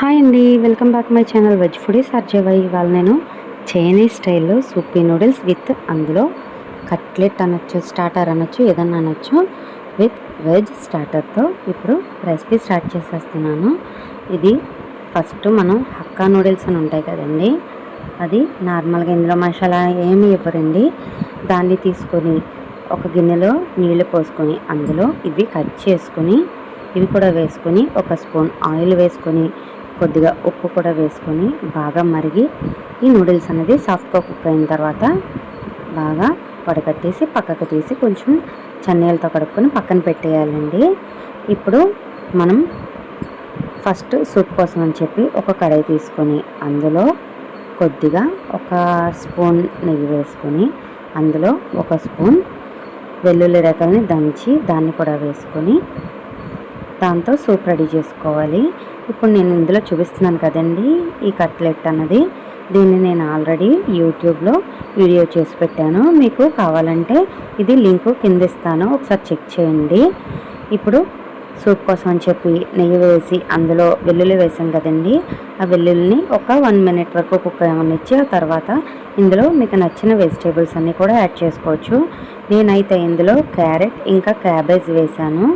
Hi అండి welcome back my channel veg foodies. అర్జవై ఇవాళ నేను చైనీస్ స్టైల్లో సూపీ నూడిల్స్ విత్ అందులో కట్లెట్ అనొచ్చు స్టార్టర్ అనొచ్చు ఏదన్నా అనొచ్చు విత్ వెజ్ స్టార్టర్తో ఇప్పుడు రెసిపీ స్టార్ట్ చేసేస్తున్నాను. ఇది ఫస్ట్ మనం హక్కా నూడిల్స్ అని ఉంటాయి కదండి అది నార్మల్గా ఇందులో మసాలా ఏమి ఇవ్వరండి. దాన్ని తీసుకొని ఒక గిన్నెలో నీళ్ళు పోసుకొని అందులో ఇవి కట్ చేసుకొని ఇవి కూడా వేసుకొని ఒక స్పూన్ ఆయిల్ వేసుకొని కొద్దిగా ఉప్పు కూడా వేసుకొని బాగా మరిగి ఈ నూడిల్స్ అనేది సాఫ్ట్గా కుక్ అయిన తర్వాత బాగా వడకట్టేసి పక్కకు తీసి కొంచెం చన్నీలతో కడుక్కొని పక్కన పెట్టేయాలండి. ఇప్పుడు మనం ఫస్ట్ సూప్ కోసం అని చెప్పి ఒక కడాయి తీసుకొని అందులో కొద్దిగా ఒక స్పూన్ నెయ్యి వేసుకొని అందులో ఒక స్పూన్ వెల్లుల్లి రెక్కల్ని దంచి దాన్ని కూడా వేసుకొని దాంతో సూప్ రెడీ చేసుకోవాలి. ఇప్పుడు నేను ఇందులో చూపిస్తున్నాను కదండి ఈ కట్లెట్ అన్నది. దీన్ని నేను ఆల్రెడీ యూట్యూబ్లో వీడియో చేసి పెట్టాను. మీకు కావాలంటే ఇది లింక్ కింద ఇస్తాను. ఒకసారి చెక్ చేయండి. ఇప్పుడు సూప్ కోసం అని చెప్పి నెయ్యి వేసి అందులో వెల్లుల్లి వేసాం కదండి. ఆ వెల్లుల్లిని ఒక వన్ మినిట్ వరకు కుక్ ఇచ్చి ఆ తర్వాత ఇందులో మీకు నచ్చిన వెజిటేబుల్స్ అన్నీ కూడా యాడ్ చేసుకోవచ్చు. నేనైతే ఇందులో క్యారెట్ ఇంకా క్యాబేజ్ వేసాను.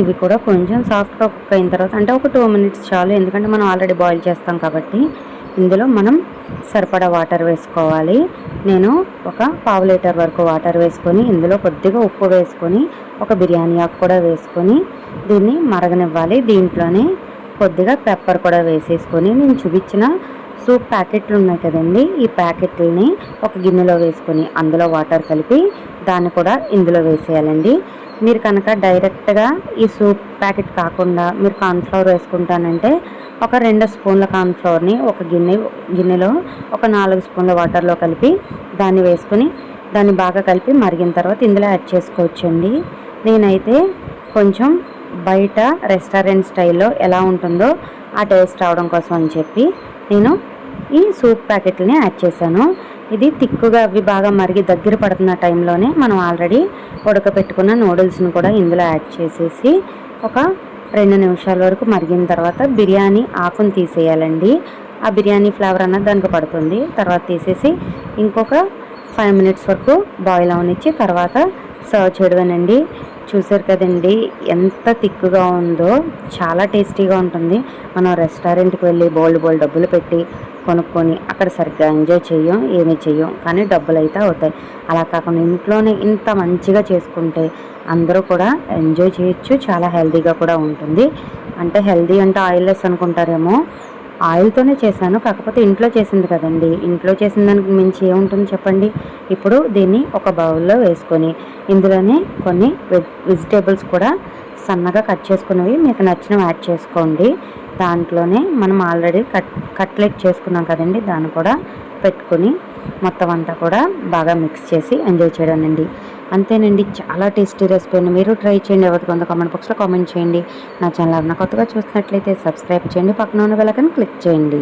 ఇవి కూడా కొంచెం సాఫ్ట్గా కుక్ అయిన తర్వాత అంటే ఒక టూ మినిట్స్ చాలు ఎందుకంటే మనం ఆల్రెడీ బాయిల్ చేస్తాం కాబట్టి. ఇందులో మనం సరిపడా వాటర్ వేసుకోవాలి. నేను ఒక పావు లీటర్ వరకు వాటర్ వేసుకొని ఇందులో కొద్దిగా ఉప్పు వేసుకొని ఒక బిర్యానీ ఆకు కూడా వేసుకొని దీన్ని మరగనివ్వాలి. దీంట్లోనే కొద్దిగా పెప్పర్ కూడా వేసేసుకొని నేను చూపించిన సూప్ ప్యాకెట్లు ఉన్నాయి కదండి. ఈ ప్యాకెట్లని ఒక గిన్నెలో వేసుకొని అందులో వాటర్ కలిపి దాన్ని కూడా ఇందులో వేసేయాలండి. మీరు కనుక డైరెక్ట్గా ఈ సూప్ ప్యాకెట్ కాకుండా మీరు కార్న్ఫ్లవర్ వేసుకుంటానంటే ఒక రెండు స్పూన్ల కార్న్ఫ్లవర్ని ఒక గిన్నె గిన్నెలో ఒక నాలుగు స్పూన్ల వాటర్లో కలిపి దాన్ని వేసుకొని దాన్ని బాగా కలిపి మరిగిన తర్వాత ఇందులో యాడ్ చేసుకోవచ్చండి. నేనైతే కొంచెం బయట రెస్టారెంట్ స్టైల్లో ఎలా ఉంటుందో ఆ టేస్ట్ రావడం కోసం అని చెప్పి నేను ఈ సూప్ ప్యాకెట్ని యాడ్ చేశాను. ఇది తిక్కుగా అవి బాగా మరిగి దగ్గర పడుతున్న టైంలోనే మనం ఆల్రెడీ ఉడకపెట్టుకున్న నూడిల్స్ని కూడా ఇందులో యాడ్ చేసేసి ఒక రెండు నిమిషాల వరకు మరిగిన తర్వాత బిర్యానీ ఆకును తీసేయాలండి. ఆ బిర్యానీ ఫ్లేవర్ అన్నది దానికి పడుతుంది. తర్వాత తీసేసి ఇంకొక ఫైవ్ మినిట్స్ వరకు బాయిల్ అవనిచ్చి తర్వాత సర్వ్ చేయడమేనండి చూసారు కదండి ఎంత తిక్కుగా ఉందో చాలా టేస్టీగా ఉంటుంది. మనం రెస్టారెంట్కి వెళ్ళి బోల్డ్ బోల్డ్ డబ్బులు పెట్టి కొనుక్కొని అక్కడ సరిగ్గా ఎంజాయ్ చేయం ఏమీ చెయ్యం కానీ డబ్బులు అయితే అవుతాయి. అలా కాకుండా ఇంట్లోనే ఇంత మంచిగా చేసుకుంటే అందరూ కూడా ఎంజాయ్ చేయొచ్చు చాలా హెల్తీగా కూడా ఉంటుంది. అంటే హెల్తీ అంటే ఆయిల్లెస్ అనుకుంటారేమో ఆయిల్తోనే చేశాను కాకపోతే ఇంట్లో చేసింది కదండి. ఇంట్లో చేసిన దానికి మించి ఏముంటుంది చెప్పండి? ఇప్పుడు దీన్ని ఒక బౌల్లో వేసుకొని ఇందులోనే కొన్ని వెజిటేబుల్స్ కూడా సన్నగా కట్ చేసుకున్నవి మీకు నచ్చినవి యాడ్ చేసుకోండి. దాంట్లోనే మనం ఆల్రెడీ కట్ కట్లెట్ చేసుకున్నాం కదండి దాన్ని కూడా పెట్టుకొని మొత్తం అంతా కూడా బాగా మిక్స్ చేసి ఎంజాయ్ చేయడానండి అంతేనండి చాలా టేస్టీ రెసిపీ మీరు ట్రై చేయండి ఎవరికి కొంత కామెంట్ బాక్స్లో కామెంట్ చేయండి. నా ఛానల్ ఎవరైనా కొత్తగా చూసినట్లయితే సబ్స్క్రైబ్ చేయండి. పక్కన ఉన్న వెళ్ళకని క్లిక్ చేయండి.